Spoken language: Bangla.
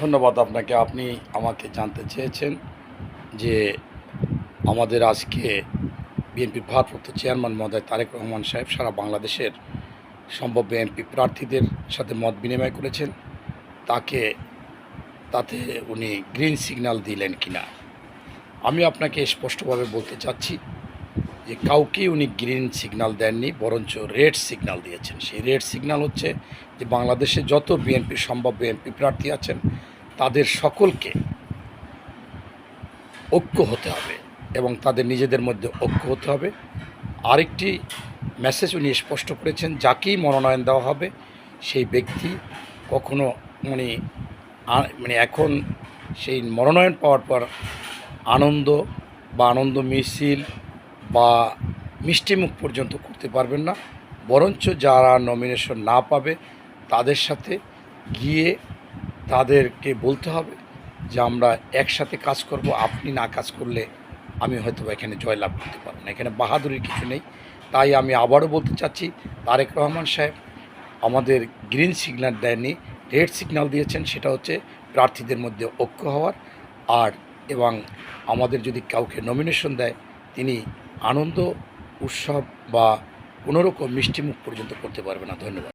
ধন্যবাদ আপনাকে। আপনি আমাকে জানতে চেয়েছেন যে আমাদের আজকে বিএনপির ভারপ্রাপ্ত চেয়ারম্যান মহোদয় তারেক রহমান সাহেব সারা বাংলাদেশের সম্ভাব্য এমপি প্রার্থীদের সাথে মত বিনিময় করেছেন। তাকে, তাতে উনি গ্রিন সিগন্যাল দিলেন কিনা। আমি আপনাকে স্পষ্টভাবে বলতে চাচ্ছি যে কাউকেই উনি গ্রিন সিগন্যাল দেননি, বরঞ্চ রেড সিগন্যাল দিয়েছেন। সেই রেড সিগন্যাল হচ্ছে যে বাংলাদেশে যত বিএনপি সম্ভব বিএনপি প্রার্থী আছেন, তাদের সকলকে ঐক্য হতে হবে এবং তাদের নিজেদের মধ্যে ঐক্য হতে হবে। আরেকটি মেসেজ উনি স্পষ্ট করেছেন, যাকেই মনোনয়ন দেওয়া হবে, সেই ব্যক্তি কখনো মানে মানে এখন সেই মনোনয়ন পাওয়ার পর আনন্দ বা আনন্দ মিছিল বা মিষ্টিমুখ পর্যন্ত করতে পারবেন না। বরঞ্চ যারা নমিনেশন না পাবে, তাদের সাথে গিয়ে তাদেরকে বলতে হবে যে, আমরা একসাথে কাজ করব, আপনি না কাজ করলে আমি হয়তো এখানে জয়লাভ করতে পারব না। এখানে বাহাদুরির কিছু নেই। তাই আমি আবারও বলতে চাচ্ছি, তারেক রহমান সাহেব আমাদের গ্রিন সিগন্যাল দেয়নি রেড সিগন্যাল দিয়েছেন, সেটা হচ্ছে প্রার্থীদের মধ্যে ঐক্য হওয়ার। আর এবং আমাদের যদি কাউকে নমিনেশন দেয়, তিনি আনন্দ উৎসব বা কোনোরকম মিষ্টিমুখ পর্যন্ত করতে পারবে না। ধন্যবাদ।